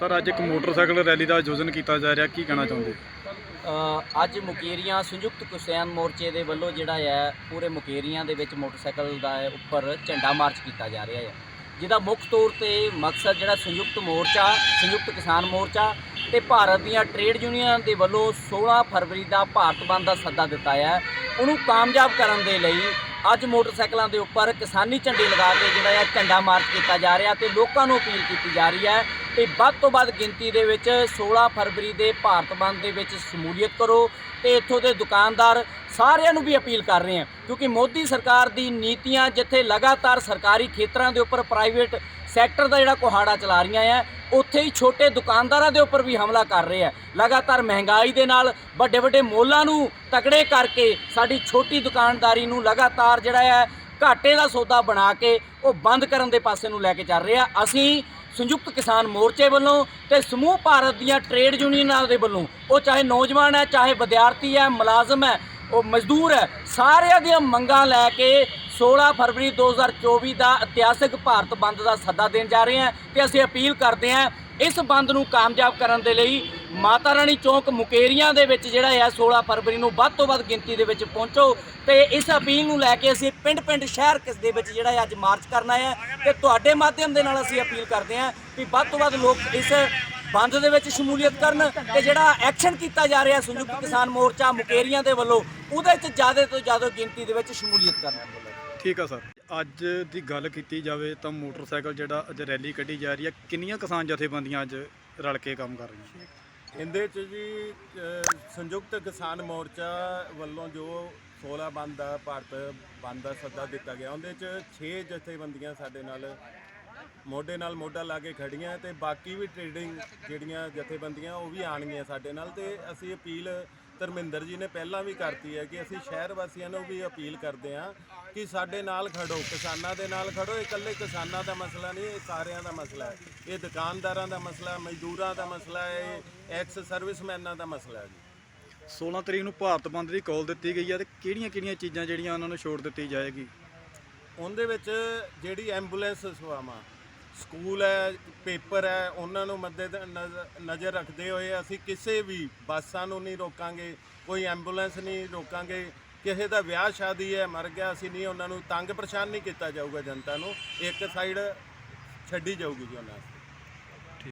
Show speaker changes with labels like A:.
A: Sir ਅੱਜ ਇੱਕ motorcycle rally ਦਾ ਆਯੋਜਨ ਕੀਤਾ ਜਾ ਰਿਹਾ ਕੀ ਕਹਿਣਾ ਚਾਹੁੰਦੇ?
B: ਅ, ਅੱਜ ਮੁਕੇਰੀਆਂ ਸੰਯੁਕਤ ਕਿਸਾਨ ਮੋਰਚੇ ਦੇ ਵੱਲੋਂ ਜਿਹੜਾ ਹੈ ਪੂਰੇ ਮੁਕੇਰੀਆਂ ਦੇ ਵਿੱਚ ਮੋਟਰਸਾਈਕਲ ਦਾ ਉੱਪਰ ਝੰਡਾ ਮਾਰਚ ਕੀਤਾ ਜਾ ਰਿਹਾ ਹੈ। ਜਿਹਦਾ ਮੁੱਖ ਤੌਰ ਤੇ ਮਕਸਦ ਜਿਹੜਾ ਸੰਯੁਕਤ ਮੋਰਚਾ ਸੰਯੁਕਤ ਕਿਸਾਨ ਮੋਰਚਾ ਤੇ ਭਾਰਤ ਦੀਆਂ ਟ੍ਰੇਡ ਯੂਨੀਅਨ ਦੇ ਵੱਲੋਂ 16 ਫਰਵਰੀ ਦਾ ਭਾਰਤ ਬੰਦ ਦਾ ਸੱਦਾ ਦਿੱਤਾ ਹੈ। ਉਹਨੂੰ ਕਾਮਯਾਬ ਕਰਨ ਦੇ ਲਈ ਅੱਜ ਮੋਟਰਸਾਈਕਲਾਂ ਦੇ ਉੱਪਰ ਕਿਸਾਨੀ ਝੰਡੇ ਲਗਾ ਕੇ ਜਿਹੜਾ ਹੈ ਝੰਡਾ ਮਾਰਚ ਕੀਤਾ ਜਾ ਰਿਹਾ ਤੇ ਲੋਕਾਂ ਨੂੰ ਅਪੀਲ ਕੀਤੀ ਜਾ ਰਹੀ ਹੈ ਤੇ ਵੱਧ ਤੋਂ ਵੱਧ ਗਿਣਤੀ ਦੇ ਵਿੱਚ 16 ਫਰਵਰੀ ਦੇ ਭਾਰਤ ਬੰਦ ਦੇ ਵਿੱਚ ਸ਼ਮੂਲੀਅਤ ਕਰੋ ਤੇ ਇੱਥੋਂ ਦੇ ਦੁਕਾਨਦਾਰ ਸਾਰਿਆਂ ਨੂੰ ਵੀ ਅਪੀਲ ਕਰ ਰਹੇ ਹਾਂ ਕਿਉਂਕਿ ਮੋਦੀ ਸਰਕਾਰ ਦੀ ਨੀਤੀਆਂ ਜਿੱਥੇ ਲਗਾਤਾਰ ਸਰਕਾਰੀ ਖੇਤਰਾਂ ਦੇ ਉੱਪਰ ਪ੍ਰਾਈਵੇਟ ਸੈਕਟਰ ਦਾ ਜਿਹੜਾ ਕੁਹਾੜਾ ਚਲਾ ਰਹੀਆਂ ਆ, ਉੱਥੇ ਹੀ ਛੋਟੇ ਦੁਕਾਨਦਾਰਾਂ ਦੇ ਉੱਪਰ ਵੀ ਹਮਲਾ ਕਰ ਰਹੇ ਆ। ਲਗਾਤਾਰ ਮਹਿੰਗਾਈ ਦੇ ਨਾਲ ਵੱਡੇ ਵੱਡੇ ਮੋਲਾਂ ਨੂੰ ਤਕੜੇ ਕਰਕੇ ਸਾਡੀ ਛੋਟੀ ਦੁਕਾਨਦਾਰੀ ਨੂੰ ਲਗਾਤਾਰ ਜਿਹੜਾ ਹੈ ਘਾਟੇ ਦਾ ਸੌਦਾ ਬਣਾ ਕੇ ਉਹ ਬੰਦ ਕਰਨ ਦੇ ਪਾਸੇ ਨੂੰ ਲੈ ਕੇ ਚੱਲ ਰਹੇ ਆ। ਅਸੀਂ ਸੰਯੁਕਤ ਕਿਸਾਨ ਮੋਰਚੇ ਵੱਲੋਂ ਤੇ ਸਮੂਹ ਭਾਰਤ ਦੀਆਂ ਟ੍ਰੇਡ ਯੂਨੀਅਨਾਂ ਦੇ ਵੱਲੋਂ। ਉਹ ਚਾਹੇ ਨੌਜਵਾਨ ਹੈ, ਚਾਹੇ ਵਿਦਿਆਰਥੀ ਹੈ, ਮੁਲਾਜ਼ਮ ਹੈ, ਉਹ ਮਜ਼ਦੂਰ ਹੈ, ਸਾਰਿਆਂ ਦੀਆਂ ਮੰਗਾਂ ਲੈ ਕੇ 16 ਫਰਵਰੀ 2024 ਦਾ ਇਤਿਹਾਸਕ ਭਾਰਤ ਬੰਦ ਦਾ ਸੱਦਾ ਦੇਣ ਜਾ ਰਹੇ ਹਾਂ ਤੇ ਅਸੀਂ ਅਪੀਲ ਕਰਦੇ ਹਾਂ ਇਸ ਬੰਦ ਨੂੰ ਕਾਮਯਾਬ ਕਰਨ ਦੇ ਲਈ ਮਾਤਾ ਰਾਣੀ ਚੌਂਕ ਮੁਕੇਰੀਆਂ ਦੇ ਵਿੱਚ ਜਿਹੜਾ ਹੈ 16 ਫਰਵਰੀ ਨੂੰ ਵੱਧ ਤੋਂ ਵੱਧ ਗਿਣਤੀ ਦੇ ਵਿੱਚ ਪਹੁੰਚੋ ਤੇ ਇਸ ਅਪੀਲ ਨੂੰ ਲੈ ਕੇ ਅਸੀਂ ਪਿੰਡ-ਪਿੰਡ, ਸ਼ਹਿਰ ਕਿਸ ਦੇ ਵਿੱਚ ਜਿਹੜਾ ਹੈ ਅੱਜ ਮਾਰਚ ਕਰਨਾ ਹੈ ਤੇ ਤੁਹਾਡੇ ਮਾਧਿਅਮ ਦੇ ਨਾਲ ਅਸੀਂ ਅਪੀਲ ਕਰਦੇ ਹਾਂ ਕਿ ਵੱਧ ਤੋਂ ਵੱਧ ਲੋਕ ਇਸ ਬੰਦ ਦੇ ਵਿੱਚ ਸ਼ਮੂਲੀਅਤ ਕਰਨ ਤੇ ਜਿਹੜਾ ਐਕਸ਼ਨ ਕੀਤਾ ਜਾ ਰਿਹਾ ਸੰਯੁਕਤ ਕਿਸਾਨ ਮੋਰਚਾ ਮੁਕੇਰੀਆਂ ਦੇ ਵੱਲੋਂ, ਉਹਦੇ ਵਿੱਚ ਜ਼ਿਆਦਾ ਤੋਂ ਜ਼ਿਆਦਾ ਗਿਣਤੀ ਦੇ ਵਿੱਚ ਸ਼ਮੂਲੀਅਤ ਕਰਨ।
A: ਠੀਕ ਆ ਸਰ। ਅੱਜ ਦੀ ਗੱਲ ਕੀਤੀ ਜਾਵੇ ਤਾਂ ਮੋਟਰਸਾਈਕਲ ਜਿਹੜਾ ਅੱਜ ਰੈਲੀ ਕੱਢੀ ਜਾ ਰਹੀ ਹੈ, ਕਿੰਨੀਆਂ ਕਿਸਾਨ ਜਥੇਬੰਦੀਆਂ ਅੱਜ ਰਲ ਕੇ ਕੰਮ ਕਰ ਰਹੀਆਂ?
C: ਇਹਦੇ ਚ ਜੀ ਸੰਯੁਕਤ ਕਿਸਾਨ ਮੋਰਚਾ ਵੱਲੋਂ ਜੋ 16 ਬੰਦ ਦਾ ਭਾਰਤ ਬੰਦ ਦਾ ਸੱਦਾ ਦਿੱਤਾ ਗਿਆ। ਉਹਦੇ ਚ 6 ਜਥੇਬੰਦੀਆਂ ਸਾਡੇ ਨਾਲ, ਮੋਢੇ ਨਾਲ ਮੋਢਾ ਲਾ ਕੇ ਖੜੀਆਂ ਤੇ ਬਾਕੀ ਵੀ ਟ੍ਰੇਡਿੰਗ ਜਿਹੜੀਆਂ ਜਥੇਬੰਦੀਆਂ ਉਹ ਵੀ ਆਣਗੀਆਂ ਸਾਡੇ ਨਾਲ ਤੇ ਅਸੀਂ ਅਪੀਲ ਧਰਮਿੰਦਰ ਜੀ ਨੇ ਪਹਿਲਾਂ ਵੀ ਕਰਤੀ ਹੈ ਕਿ ਅਸੀਂ ਸ਼ਹਿਰ ਵਾਸੀਆਂ ਨੂੰ ਵੀ ਅਪੀਲ ਕਰਦੇ ਹਾਂ ਕਿ ਸਾਡੇ ਨਾਲ ਖੜੋ ਕਿਸਾਨਾਂ ਦੇ ਨਾਲ ਖੜੋ ਇਹ ਇਕੱਲੇ ਕਿਸਾਨਾਂ ਦਾ ਮਸਲਾ ਨਹੀਂ ਇਹ ਸਾਰਿਆਂ ਦਾ ਮਸਲਾ ਹੈ। ਇਹ ਦੁਕਾਨਦਾਰਾਂ ਦਾ ਮਸਲਾ ਹੈ ਮਜ਼ਦੂਰਾਂ ਦਾ ਮਸਲਾ ਹੈ ਇਹ ਐਕਸ ਸਰਵਿਸਮੈਨਾਂ ਦਾ ਮਸਲਾ ਹੈ ਜੀ।
A: 16 ਤਰੀਕ ਨੂੰ ਭਾਰਤ ਬੰਦ ਦੀ ਕਾਲ ਦਿੱਤੀ ਗਈ ਹੈ ਤੇ ਕਿਹੜੀਆਂ-ਕਿਹੜੀਆਂ ਚੀਜ਼ਾਂ ਜਿਹੜੀਆਂ ਉਹਨਾਂ ਨੂੰ ਛੋਟ ਦਿੱਤੀ ਜਾਏਗੀ?
C: ਉਹਦੇ ਵਿੱਚ ਜਿਹੜੀ ਐਂਬੂਲੈਂਸ ਸੇਵਾਵਾਂ ਸਕੂਲ ਹੈ, ਪੇਪਰ ਹੈ, ਉਹਨਾਂ ਨੂੰ ਮੱਦੇ ਨਜ਼ਰ- ਨਜ਼ਰ ਰੱਖਦੇ ਹੋਏ ਅਸੀਂ ਕਿਸੇ ਵੀ ਬੱਸਾਂ ਨੂੰ ਨਹੀਂ ਰੋਕਾਂਗੇ, ਕੋਈ ਐਂਬੂਲੈਂਸ ਨਹੀਂ ਰੋਕਾਂਗੇ, ਕਿਸੇ ਦਾ ਵਿਆਹ ਸ਼ਾਦੀ ਹੈ, ਮਰ ਗਿਆ, ਅਸੀਂ ਨਹੀਂ, ਉਹਨਾਂ ਨੂੰ ਤੰਗ ਪਰੇਸ਼ਾਨ ਨਹੀਂ ਕੀਤਾ ਜਾਊਗਾ ਜਨਤਾ ਨੂੰ, ਇੱਕ ਸਾਈਡ ਛੱਡੀ ਜਾਊਗੀ ਜੀ ਉਹਨਾਂ ਨੂੰ